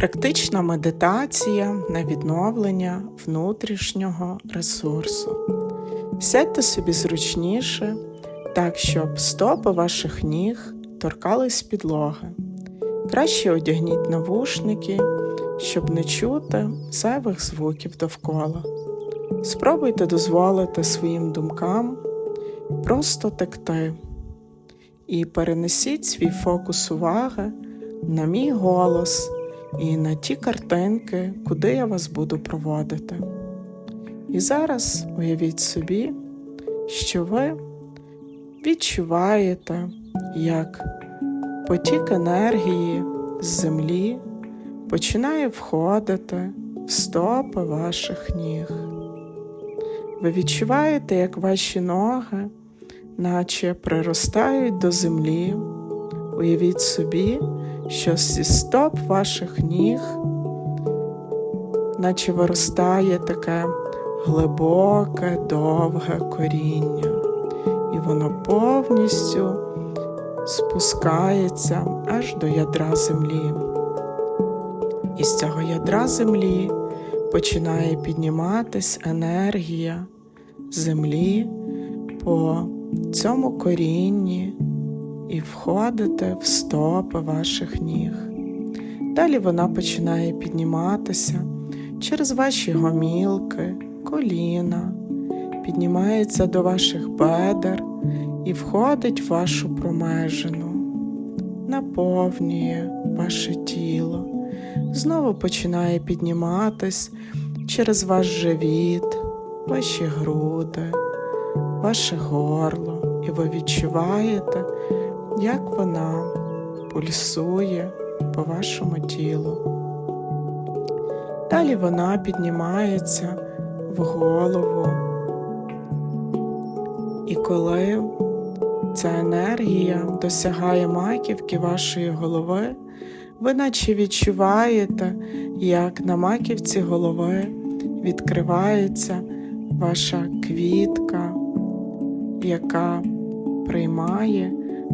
Практична медитація на відновлення внутрішнього ресурсу. Сядьте собі зручніше, так, щоб стопи ваших ніг торкались підлоги. Краще одягніть навушники, щоб не чути зайвих звуків довкола. Спробуйте дозволити своїм думкам просто текти і перенесіть свій фокус уваги на мій голос і на ті картинки, куди я вас буду проводити. І зараз уявіть собі, що ви відчуваєте, як потік енергії з землі починає входити в стопи ваших ніг. Ви відчуваєте, як ваші ноги, наче приростають до землі. Уявіть собі, що зі стоп ваших ніг, наче виростає таке глибоке, довге коріння, і воно повністю спускається аж до ядра землі. І з цього ядра землі починає підніматись енергія землі по цьому корінні і входити в стопи ваших ніг. Далі вона починає підніматися через ваші гомілки, коліна, піднімається до ваших бедер і входить в вашу промежину, наповнює ваше тіло, знову починає підніматись через ваш живіт, ваші груди, ваше горло, і ви відчуваєте, як вона пульсує по вашому тілу. Далі вона піднімається в голову. І коли ця енергія досягає маківки вашої голови, ви наче відчуваєте, як на маківці голови відкривається ваша квітка, яка приймає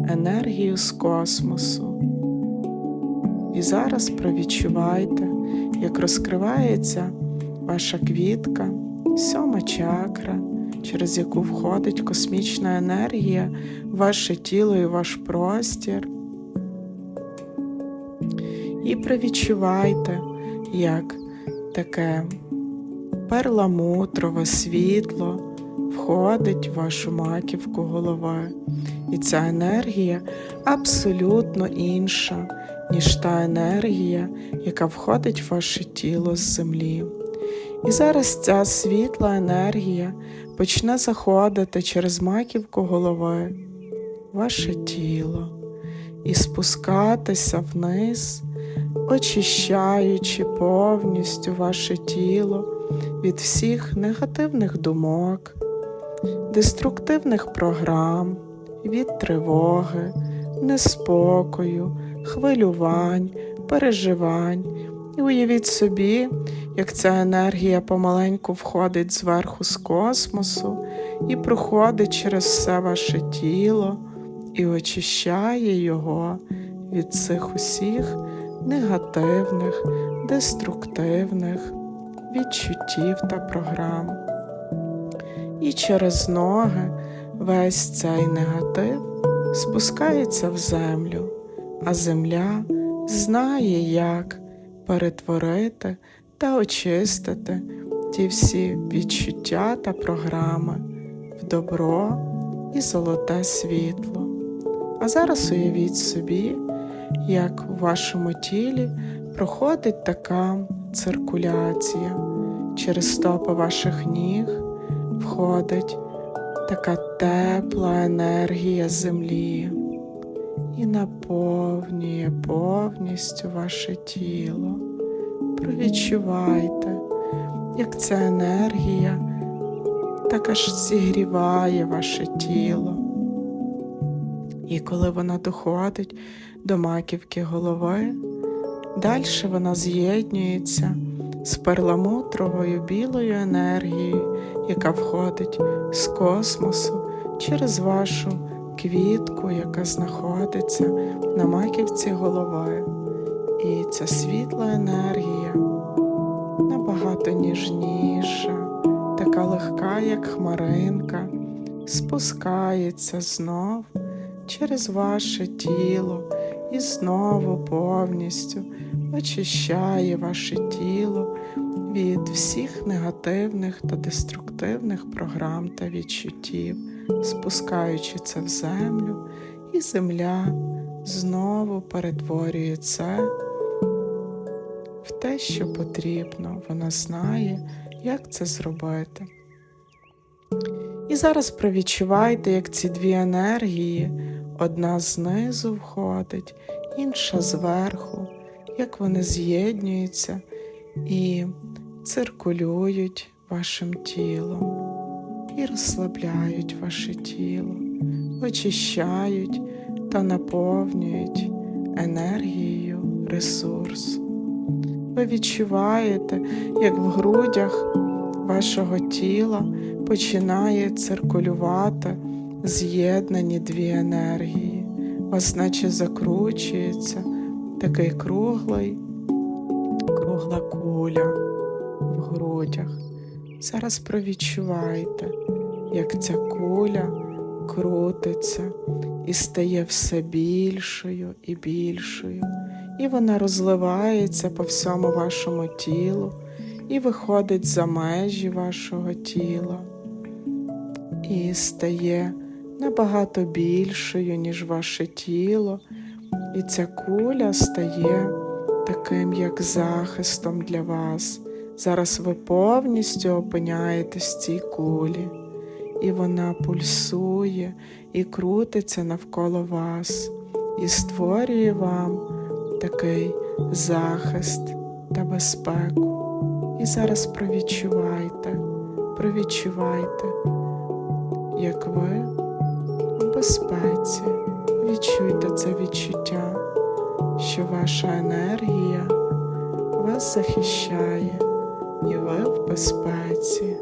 енергію з космосу. І зараз провідчувайте, як розкривається ваша квітка, сьома чакра, через яку входить космічна енергія, ваше тіло і ваш простір. І провідчувайте, як таке перламутрове світло входить в вашу маківку голови. І ця енергія абсолютно інша, ніж та енергія, яка входить в ваше тіло з землі. І зараз ця світла енергія почне заходити через маківку голови, ваше тіло і спускатися вниз, очищаючи повністю ваше тіло від всіх негативних думок, деструктивних програм, від тривоги, неспокою, хвилювань, переживань. І уявіть собі, як ця енергія помаленьку входить зверху з космосу і проходить через все ваше тіло і очищає його від цих усіх негативних, деструктивних відчуттів та програм. І через ноги весь цей негатив спускається в землю, а земля знає, як перетворити та очистити ті всі відчуття та програми в добро і золоте світло. А зараз уявіть собі, як у вашому тілі проходить така циркуляція через стопи ваших ніг входить така тепла енергія землі і наповнює повністю ваше тіло. Провідчувайте, як ця енергія так аж зігріває ваше тіло. І коли вона доходить до маківки голови, далі вона з'єднується з перламутровою білою енергією, яка входить з космосу через вашу квітку, яка знаходиться на маківці голови. І ця світла енергія набагато ніжніша, така легка, як хмаринка, спускається знов через ваше тіло і знову повністю очищає ваше тіло від всіх негативних та деструктивних програм та відчуттів, спускаючи це в землю, і земля знову перетворює це в те, що потрібно. Вона знає, як це зробити. І зараз провідчувайте, як ці дві енергії, одна знизу входить, інша зверху, як вони з'єднуються і циркулюють вашим тілом і розслабляють ваше тіло, очищають та наповнюють енергією ресурс. Ви відчуваєте, як в грудях вашого тіла починає циркулювати з'єднані дві енергії. Вас наче закручується такий круглий, кругла грудях. Зараз провідчувайте, як ця куля крутиться і стає все більшою і більшою, і вона розливається по всьому вашому тілу і виходить за межі вашого тіла, і стає набагато більшою, ніж ваше тіло, і ця куля стає таким, як захистом для вас. Зараз ви повністю опиняєтесь в цій кулі, і вона пульсує і крутиться навколо вас, і створює вам такий захист та безпеку. І зараз провідчувайте, провідчувайте, як ви у безпеці. Відчуйте це відчуття, що ваша енергія вас захищає і ви в безпеці.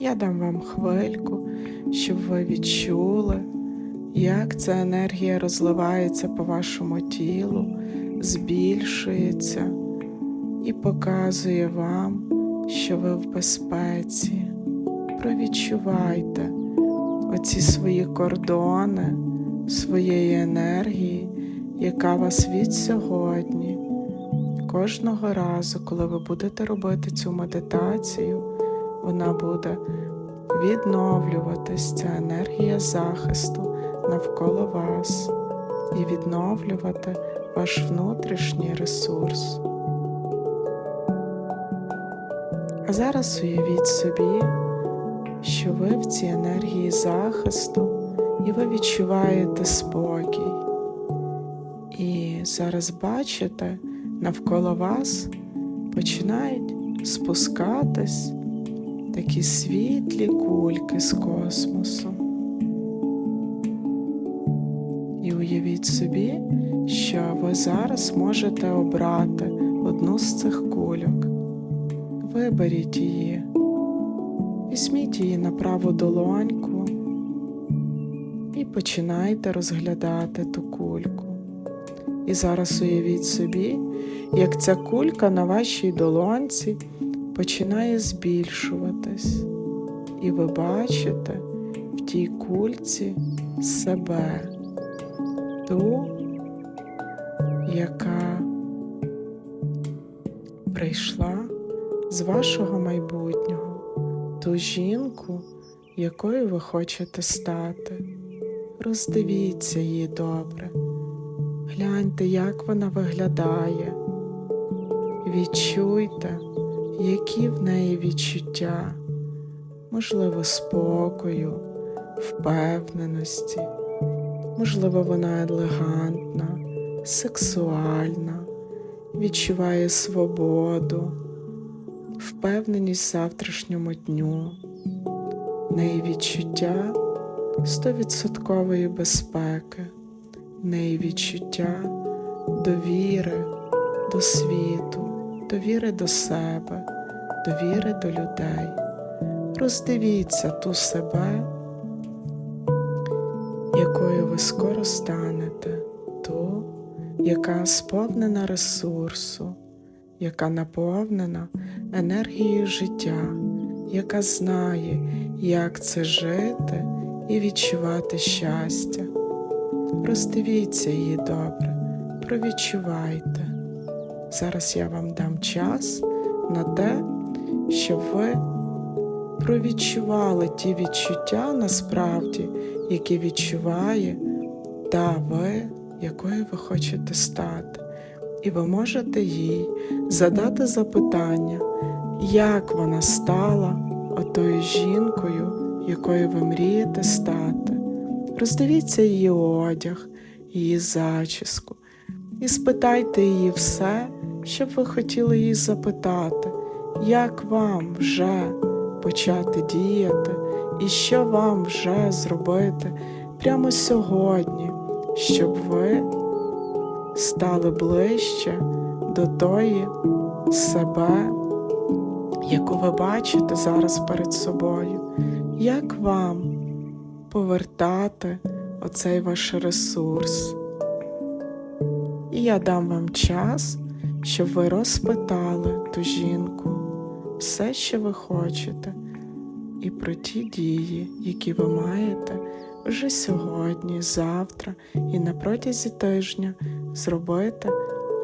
Я дам вам хвильку, щоб ви відчули, як ця енергія розливається по вашому тілу, збільшується і показує вам, що ви в безпеці. Провідчувайте оці свої кордони своєї енергії, яка вас від сьогодні. Кожного разу, коли ви будете робити цю медитацію, вона буде відновлюватись, ця енергія захисту навколо вас і відновлювати ваш внутрішній ресурс. А зараз уявіть собі, що ви в цій енергії захисту і ви відчуваєте спокій. І зараз бачите, навколо вас починають спускатись такі світлі кульки з космосу. І уявіть собі, що ви зараз можете обрати одну з цих кульок. Виберіть її, візьміть її на праву долоньку і починайте розглядати ту кульку. І зараз уявіть собі, як ця кулька на вашій долонці починає збільшуватись, і ви бачите в тій кульці себе, ту, яка прийшла з вашого майбутнього, ту жінку, якою ви хочете стати. Роздивіться її добре. Гляньте, як вона виглядає. Відчуйте, які в неї відчуття, можливо, спокою, впевненості, можливо, вона елегантна, сексуальна, відчуває свободу, впевненість в завтрашньому дню, в неї відчуття стовідсоткової безпеки неї відчуття довіри до світу, довіри до себе, довіри до людей. Роздивіться ту себе, якою ви скоро станете, ту, яка сповнена ресурсу, яка наповнена енергією життя, яка знає, як це жити і відчувати щастя. Роздивіться її добре, провідчувайте. Зараз я вам дам час на те, щоб ви провідчували ті відчуття насправді, які відчуває та ви, якою ви хочете стати. І ви можете їй задати запитання, як вона стала отою жінкою, якою ви мрієте стати. Роздивіться її одяг, її зачіску. І спитайте її все, що б ви хотіли їй запитати, як вам вже почати діяти, і що вам вже зробити прямо сьогодні, щоб ви стали ближче до тої себе, яку ви бачите зараз перед собою. Як вам повертати оцей ваш ресурс? І я дам вам час, щоб ви розпитали ту жінку все, що ви хочете, і про ті дії, які ви маєте вже сьогодні, завтра і на протязі тижня зробити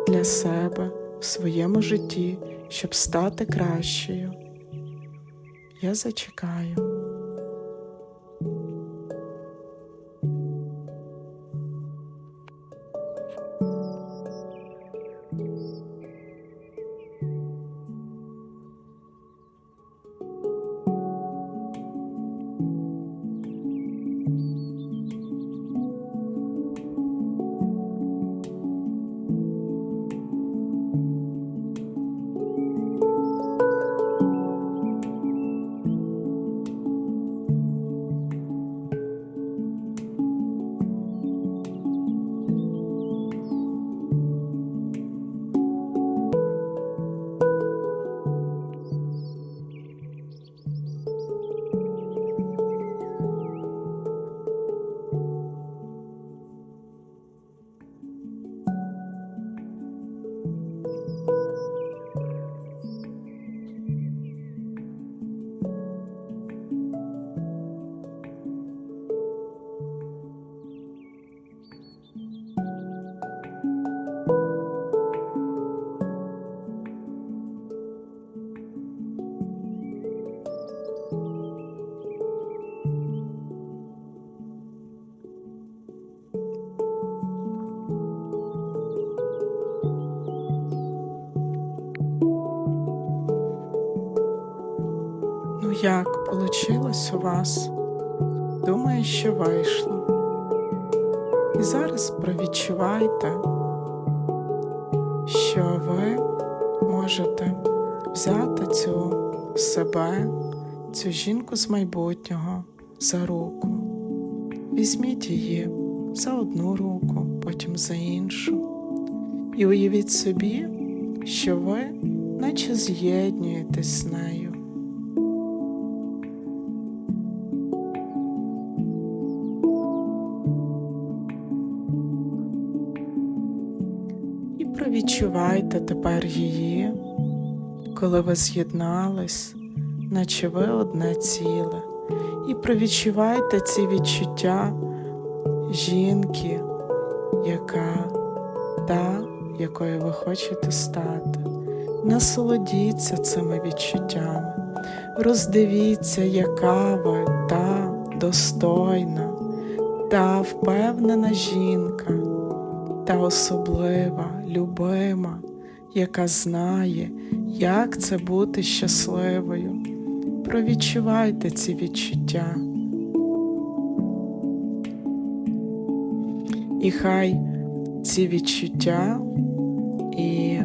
для себе в своєму житті, щоб стати кращою. Я зачекаю. Як получилось у вас? Думаю, що вийшло. І зараз провідчувайте, що ви можете взяти цю себе, цю жінку з майбутнього за руку. Візьміть її за одну руку, потім за іншу. І уявіть собі, що ви наче з'єднуєтесь з нею. Провідчувайте тепер її, коли ви з'єднались, наче ви одне ціле. І провідчувайте ці відчуття жінки, яка та, якою ви хочете стати. Насолодіться цими відчуттями, роздивіться, яка ви та достойна, та впевнена жінка, та особлива, любима, яка знає, як це бути щасливою. Провідчувайте ці відчуття. І хай ці відчуття і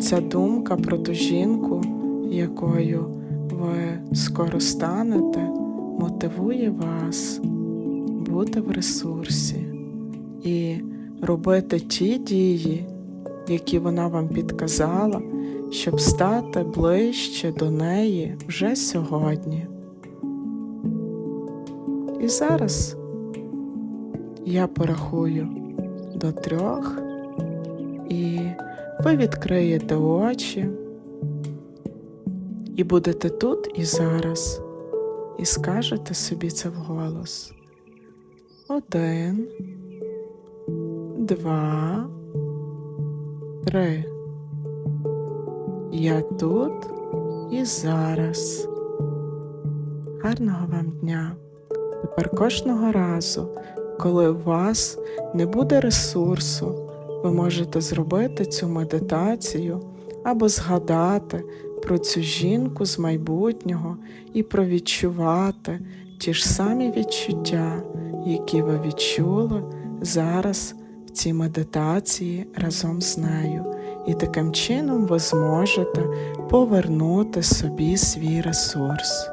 ця думка про ту жінку, якою ви скоро станете, мотивує вас бути в ресурсі і робити ті дії, які вона вам підказала, щоб стати ближче до неї вже сьогодні. І зараз я порахую до трьох, і ви відкриєте очі і будете тут і зараз, і скажете собі це вголос. Один, два, три. Я тут і зараз. Гарного вам дня! Тепер кожного разу, коли у вас не буде ресурсу, ви можете зробити цю медитацію або згадати про цю жінку з майбутнього і провідчувати ті ж самі відчуття, які ви відчули зараз в цій медитації разом з нею. І таким чином ви зможете повернути собі свій ресурс.